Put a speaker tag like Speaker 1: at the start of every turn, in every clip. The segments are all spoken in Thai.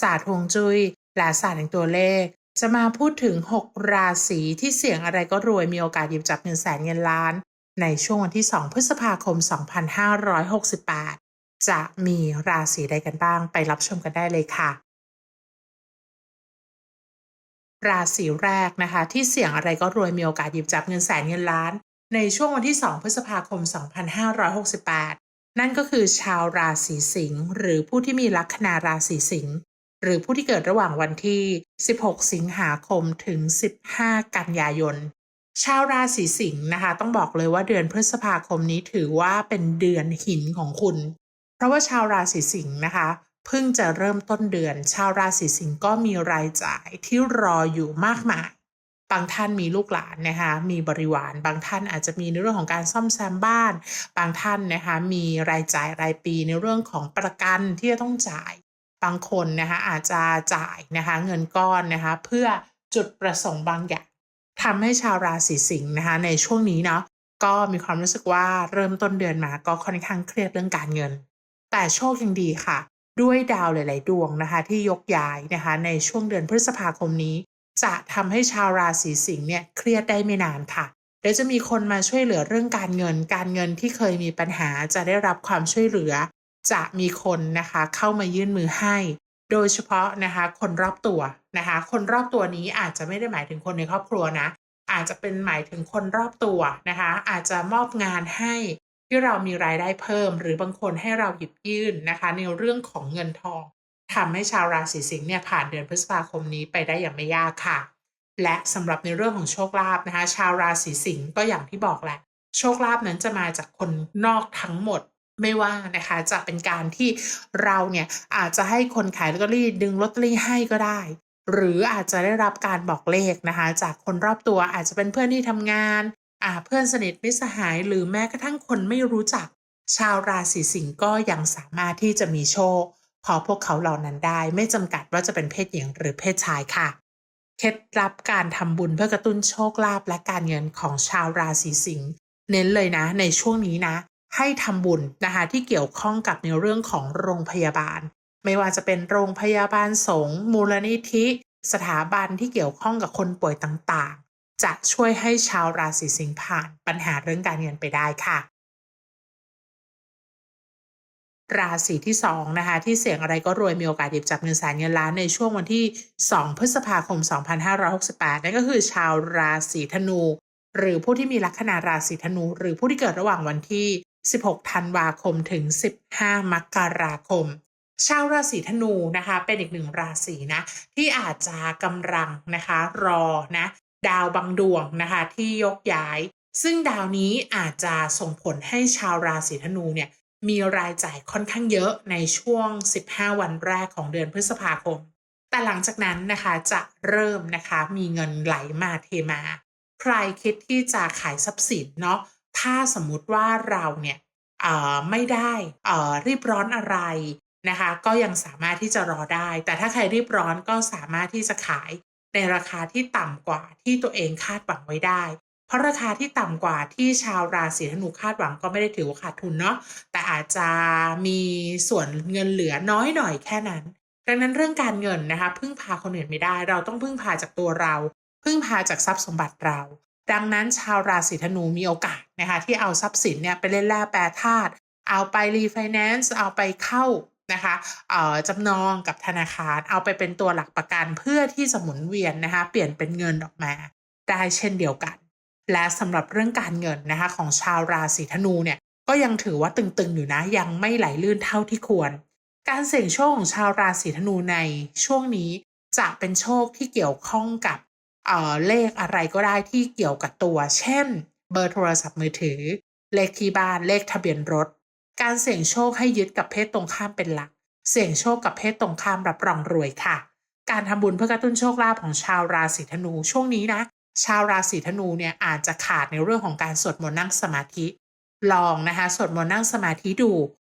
Speaker 1: ศาสตร์ฮวงจุ้ยและศาสตร์แห่งตัวเลข จะมาพูดถึง 6 ราศีที่เสี่ยงอะไรก็รวยมีโอกาสหยิบจับเงินแสนเงินล้าน ในช่วงวันที่ 2 พฤษภาคม 2568 จะมีราศีใดกันบ้างไปรับชมกันได้เลยค่ะ ราศีแรกนะคะที่เสี่ยงอะไรก็รวยมีโอกาสหยิบจับเงินแสนเงินล้าน ในช่วงวันที่ 2 พฤษภาคม 2568นั่นก็คือชาวราศีสิงห์หรือผู้ที่มีลัคนาราศีสิงห์ หรือผู้ที่เกิดระหว่างวันที่ 16 สิงหาคมถึง 15 กันยายน ชาวราศีสิงห์นะคะ ต้องบอกเลยว่าเดือนพฤษภาคมนี้ถือว่าเป็นเดือนหินของคุณ เพราะว่าชาวราศีสิงห์นะคะเพิ่งจะเริ่มต้นเดือน ชาวราศีสิงห์ก็มีรายจ่ายที่รออยู่มากมาย บางท่านมีลูกหลานนะคะมีบริวาร บางท่านอาจจะมีในเรื่องของการซ่อมแซมบ้าน บางท่านนะคะมีรายจ่ายรายปีในเรื่องของประกันที่จะต้องจ่าย บางคนนะคะอาจจะจ่ายนะคะเงินก้อนนะคะเพื่อจุดประสงค์บางอย่างทำให้ชาวราศีสิงห์นะคะในช่วงนี้เนาะก็มีความรู้สึกว่าเริ่มต้นเดือนมาก็ค่อนข้างเครียดเรื่องการเงิน แต่โชคยังดีค่ะ ด้วยดาวหลาย ๆ ดวงนะคะ ที่ยกย้ายนะคะในช่วงเดือนพฤษภาคมนี้ จะทำให้ชาวราศีสิงห์เนี่ยเครียดได้ไม่นานค่ะเดี๋ยวจะมีคนมาช่วยเหลือเรื่องการเงิน การเงินที่เคยมีปัญหาจะได้รับความช่วยเหลือ จะมีคนนะคะเข้ามายื่นมือให้ โดยเฉพาะนะคะคนรอบตัวนะคะคนรอบตัวนี้อาจจะไม่ได้หมายถึงคนในครอบครัวนะ อาจจะเป็นหมายถึงคนรอบตัวนะคะ อาจจะมอบงานให้ที่เรามีรายได้เพิ่ม หรือบางคนให้เราหยิบยื่นนะคะ ในเรื่องของเงินทองทำให้ชาวราศีสิงห์เนี่ยผ่านเดือนพฤษภาคมนี้ไปได้อย่างไม่ยากค่ะ และสำหรับในเรื่องของโชคลาภนะคะ ชาวราศีสิงห์ก็อย่างที่บอกแหละโชคลาภนั้นจะมาจากคนนอกทั้งหมด ไม่ว่านะคะจะเป็นการที่เราเนี่ยอาจจะให้คนขายลอตเตอรี่ดึงลอตเตอรี่ให้ก็ได้หรืออาจจะได้รับการบอกเลขนะคะ จากคนรอบตัวอาจจะเป็นเพื่อนที่ทำงานอ่าเพื่อนสนิทมิสหาย หรือแม้กระทั่งคนไม่รู้จัก ชาวราศีสิงห์ก็ยังสามารถที่จะมีโชคพอพวกเขาเหล่านั้นได้ ไม่จำกัดว่าจะเป็นเพศหญิงหรือเพศชายค่ะ เคล็ดลับการทำบุญเพื่อกระตุ้นโชคลาภและการเงินของชาวราศีสิงห์เน้นเลยนะ ในช่วงนี้นะ ให้ทำบุญนะคะที่เกี่ยวข้องกับในเรื่องของโรงพยาบาล ไม่ว่าจะเป็นโรงพยาบาลสงฆ์มูลนิธิ สถาบันที่เกี่ยวข้องกับคนป่วยต่างๆ จะช่วยให้ชาวราศีสิงห์ผ่านปัญหาเรื่องการเงินไปได้ค่ะ ราศีที่2นะคะที่เสี่ยงอะไรก็รวยมีโอกาสหยิบจับเงินแสนเงินล้านในช่วงวันที่ 2 พฤษภาคม 2568 นั่นก็คือชาวราศีธนูหรือผู้ที่มีลัคนาราศีธนู หรือผู้ที่เกิดระหว่างวันที่ 16 ธันวาคมถึง 15 มกราคม ชาวราศีธนูนะคะเป็นอีกหนึ่งราศีนะที่อาจจะกำลังนะคะรอนะดาวบางดวงนะคะที่ยกย้าย ซึ่งดาวนี้อาจจะส่งผลให้ชาวราศีธนูเนี่ยมีรายจ่ายค่อนข้างเยอะในช่วง 15 วันแรกของเดือนพฤษภาคม แต่หลังจากนั้นนะคะจะเริ่มนะคะมีเงินไหลมาเทมา ใครคิดที่จะขายทรัพย์สินเนาะ ถ้าสมมุติว่าเราเนี่ยไม่ได้รีบร้อนอะไรนะคะ ก็ยังสามารถที่จะรอได้ แต่ถ้าใครรีบร้อนก็สามารถที่จะขายในราคาที่ต่ำกว่าที่ตัวเองคาดหวังไว้ได้ เพราะราคาที่ต่ำกว่าที่ชาวราศีธนูคาดหวังก็ไม่ได้ถือว่าขาดทุนเนาะแต่อาจจะมีส่วนเงินเหลือน้อยหน่อยแค่นั้น ดังนั้นเรื่องการเงินนะคะ พึ่งพาคนอื่นไม่ได้ เราต้องพึ่งพาจากตัวเรา พึ่งพาจากทรัพย์สมบัติเรา ดังนั้นชาวราศีธนูมีโอกาสนะคะที่เอาทรัพย์สินเนี่ยไปเล่นแร่แปรธาตุ เอาไปรีไฟแนนซ์เอาไปเข้านะคะเอ่อจำนองกับธนาคาร เอาไปเป็นตัวหลักประกันเพื่อที่จะหมุนเวียนนะคะเปลี่ยนเป็นเงินออกมาได้เช่นเดียวกัน และสำหรับเรื่องการเงินนะคะของชาวราศีธนูเนี่ยก็ยังถือว่าตึงๆอยู่นะยังไม่ไหลลื่นเท่าที่ควร การเสี่ยงโชคของชาวราศีธนูในช่วงนี้จะเป็นโชคที่เกี่ยวข้องกับ เอ่อเลขอะไรก็ได้ที่เกี่ยวกับตัว เช่น เบอร์โทรศัพท์มือถือ เลขที่บ้านเลขทะเบียนรถ การเสี่ยงโชคให้ยึดกับเพศตรงข้ามเป็นหลัก เสี่ยงโชคกับเพศตรงข้ามรับรองรวยค่ะ การทำบุญเพื่อกระตุ้นโชคลาภของชาวราศีธนูช่วงนี้นะ ชาวราศีธนูเนี่ยอาจจะขาดในเรื่องของการสวดมนต์นั่งสมาธิ ลองนะคะสวดมนต์นั่งสมาธิดู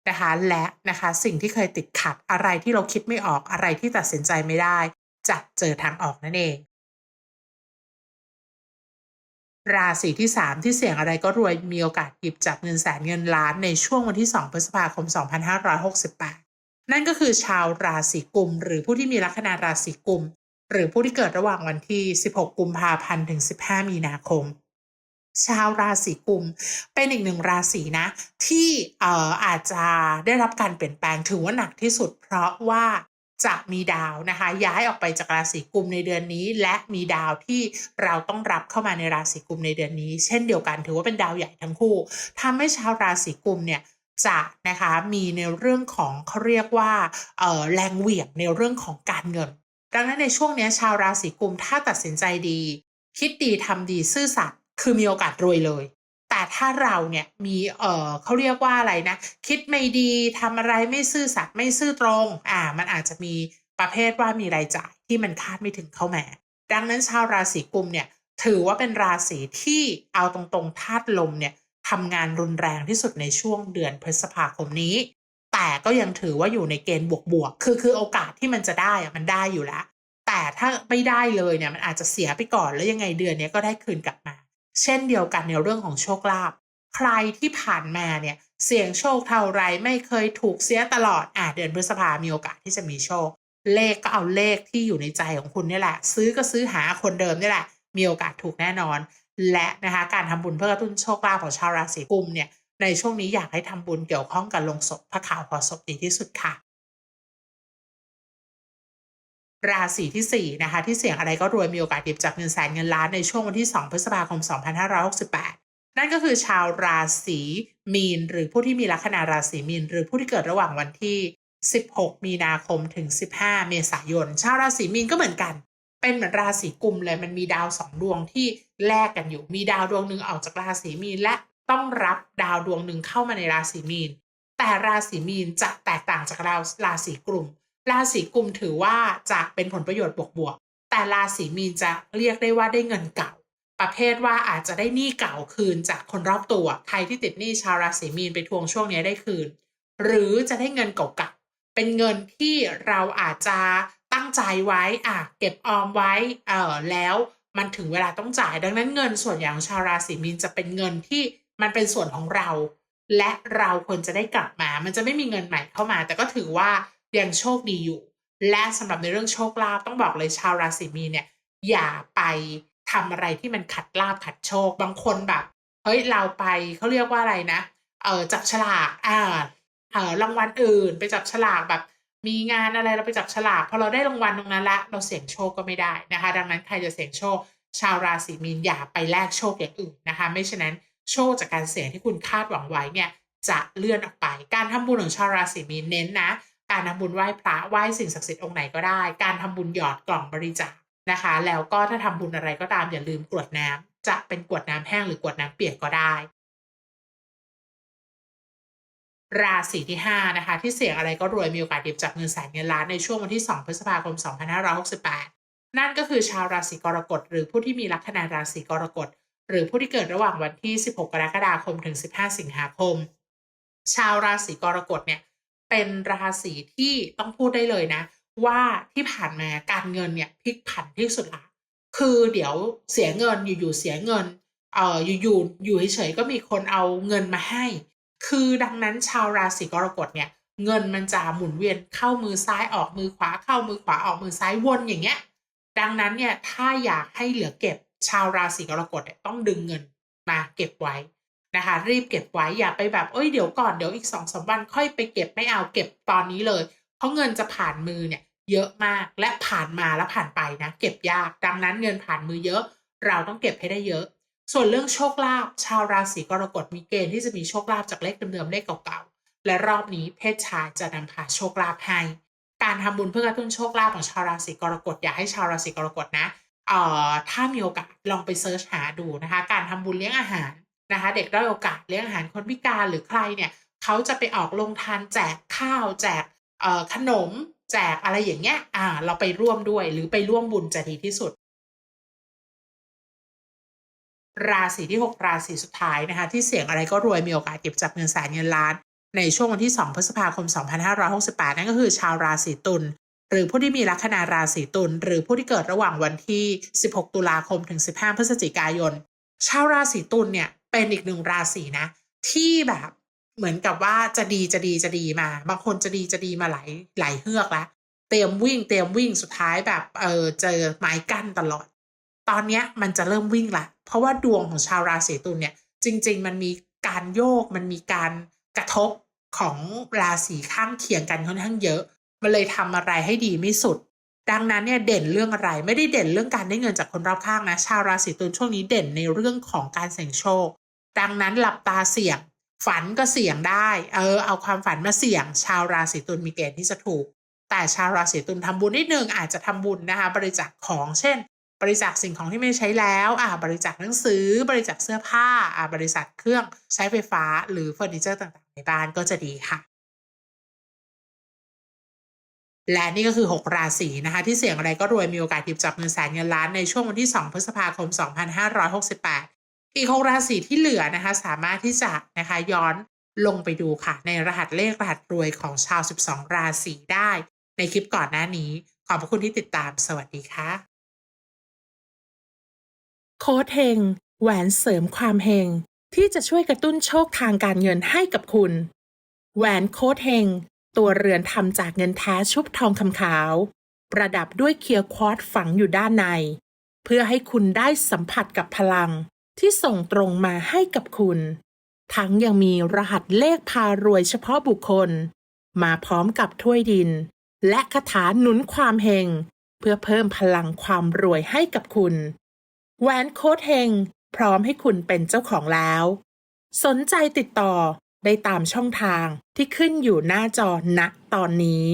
Speaker 1: นะคะและนะคะสิ่งที่เคยติดขัดอะไรที่เราคิดไม่ออกอะไรที่ตัดสินใจไม่ได้ จะเจอทางออกนั่นเอง ราศีที่ 3 ที่เสี่ยงอะไรก็รวยมีโอกาสหยิบจับเงินแสนเงินล้านในช่วงวันที่ 2 พฤษภาคม 2568 นั่นก็คือชาวราศีกุม หรือผู้ที่มีลัคนาราศีกุม หรือผู้ที่เกิดระหว่างวันที่ 16 กุมภาพันธ์ถึง 15 มีนาคม ชาวราศีกุม เป็นอีกหนึ่งราศีนะ ที่เอ่ออาจจะได้รับการเปลี่ยนแปลงถือว่าหนักที่สุด เพราะว่า จะมีดาวนะคะ ย้ายออกไปจากราศีกุมในเดือนนี้ และมีดาวที่เราต้องรับเข้ามาในราศีกุมในเดือนนี้ เช่นเดียวกันถือว่าเป็นดาวใหญ่ทั้งคู่ทำให้ชาวราศีกุมเนี่ยจะนะคะมีในเรื่องของเขาเรียกว่าเอ่อแรงเหวี่ยงในเรื่องของการเงิน ดังนั้นในช่วงนี้ชาวราศีกุมถ้าตัดสินใจดี คิดดีทำดีซื่อสัตย์คือมีโอกาสรวยเลย แต่ถ้าเราเนี่ยมีเออเขาเรียกว่าอะไรนะ คิดไม่ดีทำอะไรไม่ซื่อสัตย์ไม่ซื่อตรง อ่า มันอาจจะมีประเภทว่ามีรายจ่ายที่มันคาดไม่ถึงเข้ามา ดังนั้นชาวราศีกุมเนี่ยถือว่าเป็นราศีที่เอาตรงๆธาตุลมเนี่ยทำงานรุนแรงที่สุดในช่วงเดือนพฤษภาคมนี้ แต่ก็ยังถือว่าอยู่ในเกณฑ์บวกๆ คือคือโอกาสที่มันจะได้มันได้อยู่แล้ว แต่ถ้าไม่ได้เลยเนี่ยมันอาจจะเสียไปก่อนแล้วยังไงเดือนนี้ก็ได้คืนกลับมา เช่นเดียวกันในเรื่องของโชคลาภใครที่ผ่านมาเนี่ยเสี่ยงโชคเท่าไรไม่เคยถูกเสียตลอดอ่าเดือนพฤษภามีโอกาสที่จะมีโชค เลขก็เอาเลขที่อยู่ในใจของคุณนี่แหละ ซื้อก็ซื้อหาคนเดิมนี่แหละ มีโอกาสถูกแน่นอน และนะคะการทำบุญเพื่อกระตุ้นโชคลาภของชาวราศีกุมเนี่ยในช่วงนี้อยากให้ทำบุญเกี่ยวข้องกับลงศพพระข่าวพอศพดีที่สุดค่ะ ราศีที่ 4 นะคะ ที่เสี่ยงอะไรก็รวยมีโอกาสหยิบจับเงินแสนเงินล้านในช่วงวันที่ 2 พฤษภาคม 2568 นั่นก็คือชาวราศีมีน หรือผู้ที่มีลัคนาราศีมีน หรือผู้ที่เกิดระหว่างวันที่ 16 มีนาคมถึง 15 เมษายน ชาวราศีมีนก็เหมือนกัน เป็นเหมือนราศีกุมเลยมันมีดาวสองดวงที่แลกกันอยู่ มีดาวดวงหนึ่งออกจากราศีมีนและต้องรับดาวดวงหนึ่งเข้ามาในราศีมีน แต่ราศีมีนจะแตกต่างจากราราศีกลุ่ม ราศีกุมถือว่าจะเป็นผลประโยชน์บวกๆ แต่ราศีมีนจะเรียกได้ว่าได้เงินเก่า ประเภทว่าอาจจะได้หนี้เก่าคืนจากคนรอบตัว ใครที่ติดหนี้ชาวราศีมีนไปทวงช่วงนี้ได้คืน หรือจะได้เงินเก่าๆ เป็นเงินที่เราอาจจะตั้งใจไว้อะเก็บออมไว้ เออแล้วมันถึงเวลาต้องจ่าย ดังนั้นเงินส่วนใหญ่ของชาวราศีมีนจะเป็นเงินที่มันเป็นส่วนของเรา และเราควรจะได้กลับมา มันจะไม่มีเงินใหม่เข้ามา แต่ก็ถือว่า ยังโชคดีอยู่ และสำหรับในเรื่องโชคลาภต้องบอกเลยชาวราศีมีนเนี่ยอย่าไปทำอะไรที่มันขัดลาบขัดโชค บางคนแบบเฮ้ยเราไปเขาเรียกว่าอะไรนะเออจับฉลากอ่าเออรางวัลอื่น ไปจับฉลากแบบ มีงานอะไรเราไปจับฉลากพอเราได้รางวัลตรงนั้นละ เราเสี่ยงโชคก็ไม่ได้นะคะ ดังนั้นใครจะเสี่ยงโชค ชาวราศีมีนอย่าไปแลกโชคอย่างอื่นนะคะ ไม่ฉะนั้นโชคจากการเสี่ยงที่คุณคาดหวังไว้เนี่ยจะเลื่อนออกไป การทำบุญของชาวราศีมีนเน้นนะ การทำบุญไหว้พระไหว้สิ่งศักดิ์สิทธิ์องค์ไหนก็ได้ การทำบุญหยอดกล่องบริจาคนะคะ แล้วก็ถ้าทำบุญอะไรก็ตามอย่าลืมกรวดน้ำจะเป็นกรวดน้ำแห้งหรือกรวดน้ำเปียกก็ได้ ราศีที่5นะคะที่เสี่ยงอะไรก็รวยมีโอกาสหยิบจับเงินแสนเงินล้านในช่วงวันที่ 2 พฤษภาคม 2568 นั่นก็คือชาวราศีกรกฎหรือผู้ที่มีลัคนาราศีกรกฎหรือผู้ที่เกิดระหว่างวันที่ 16 กรกฎาคมถึง 15 สิงหาคม ชาวราศีกรกฎเนี่ย เป็นราศีที่ต้องพูดได้เลยนะ ว่าที่ผ่านมาการเงินเนี่ยพลิกผันที่สุดละคือเดี๋ยวเสียเงินอยู่ๆเสียเงินเอ่ออยู่ๆอยู่เฉยๆก็มีคนเอาเงินมาให้ คือดังนั้นชาวราศีกรกฎเนี่ยเงินมันจะหมุนเวียนเข้ามือซ้ายออกมือขวาเข้ามือขวาออกมือซ้ายวนอย่างเงี้ย ดังนั้นเนี่ยถ้าอยากให้เหลือเก็บชาวราศีกรกฎเนี่ยต้องดึงเงินมาเก็บไว้ นะคะ รีบเก็บไว้อย่าไปแบบเอ้ยเดี๋ยวก่อนเดี๋ยวอีกสองสามวันค่อยไปเก็บไม่เอาเก็บตอนนี้เลย เพราะเงินจะผ่านมือเนี่ยเยอะมากและผ่านมาแล้วผ่านไปนะเก็บยากดังนั้นเงินผ่านมือเยอะ เราต้องเก็บให้ได้เยอะ ส่วนเรื่องโชคลาภชาวราศีกรกฎมีเกณฑ์ที่จะมีโชคลาภจากเลขเดิมๆเลขเก่าๆและรอบนี้เพศชายจะนำพาโชคลาภให้การทำบุญเพื่อกระตุ้นโชคลาภของชาวราศีกรกฎอยากให้ชาวราศีกรกฎนะเอ่อถ้ามีโอกาสลองไปเซิร์ชหาดูนะคะ การทำบุญเลี้ยงอาหาร นะคะ เด็กด้อยโอกาสเลี้ยงอาหารคนพิการหรือใครเนี่ยเขาจะไปออกลงทานแจกข้าวแจกขนม แจกอะไรอย่างเงี้ยอ่า เราไปร่วมด้วยหรือไปร่วมบุญจะดีที่สุด ราศีที่ 6 ราศีสุดท้ายนะคะ ที่เสี่ยงอะไรก็รวยมีโอกาสเก็บจับเงินแสนเงินล้าน ในช่วงวันที่ 2 พฤษภาคม 2568 นั่นก็คือชาวราศีตุลหรือผู้ที่มีลัคนาราศีตุลหรือผู้ที่เกิดระหว่างวันที่ 16 ตุลาคมถึง 15 พฤศจิกายน ชาวราศีตุลเนี่ย เป็นอีกหนึ่งราศีนะ ที่แบบเหมือนกับว่าจะดีจะดีจะดีมาบางคนจะดีจะดีมาหลายหลายเฮือกแล้วเตรียมวิ่งเตรียมวิ่งสุดท้ายแบบเออเจอไม้กั้นตลอด ตอนเนี้ยมันจะเริ่มวิ่งละเพราะว่าดวงของชาวราศีตุลเนี่ย จริง ๆ มันมีการโยกมันมีการกระทบของราศีข้างเคียงกันค่อนข้างเยอะ มันเลยทำอะไรให้ดีไม่สุด ดังนั้นเนี่ยเด่นเรื่องอะไรไม่ได้เด่นเรื่องการได้เงินจากคนรอบข้างนะ ชาวราศีตุลช่วงนี้เด่นในเรื่องของการเสี่ยงโชค ดังนั้นหลับตาเสี่ยง ฝันก็เสี่ยงได้ เออ เอาความฝันมาเสี่ยง ชาวราศีตุลมีเกณฑ์ที่จะถูก แต่ชาวราศีตุลทำบุญนิดนึงอาจจะทำบุญนะคะ บริจาคของเช่น บริจาคสิ่งของที่ไม่ใช้แล้วอ่าบริจาคหนังสือ บริจาคเสื้อผ้าอ่าบริจาคเครื่องใช้ไฟฟ้า หรือเฟอร์นิเจอร์ต่างๆ ในบ้านก็จะดีค่ะและนี่ก็คือ 6 ราศีนะคะ ที่เสี่ยงอะไรก็รวยมีโอกาสหยิบจับเงินแสนเงินล้านในช่วงวันที่ 2 พฤษภาคม 2568 อีก6ราศีที่เหลือนะคะ สามารถที่จะนะคะย้อนลงไปดูค่ะ ในรหัสเลขรหัสรวยของชาว 12 ราศีได้ ในคลิปก่อนหน้านี้ ขอบพระคุณที่ติดตามสวัสดีค่ะ
Speaker 2: โค้ดเฮงแหวนเสริมความเฮงที่จะช่วยกระตุ้นโชคทางการเงินให้กับคุณ แหวนโค้ดเฮงตัวเรือนทำจากเงินแท้ชุบทองคำขาว ประดับด้วยเคียร์ควอตฝังอยู่ด้านใน เพื่อให้คุณได้สัมผัสกับพลัง ที่ส่งตรงมาให้กับคุณ ทั้งยังมีรหัสเลขพารวยเฉพาะบุคคล มาพร้อมกับถ้วยดิน และคาถาหนุนความเฮงเพื่อเพิ่มพลังความรวยให้กับคุณ แหวนโค้ดเฮงพร้อมให้คุณเป็นเจ้าของแล้ว สนใจติดต่อได้ตามช่องทางที่ขึ้นอยู่หน้าจอณตอนนี้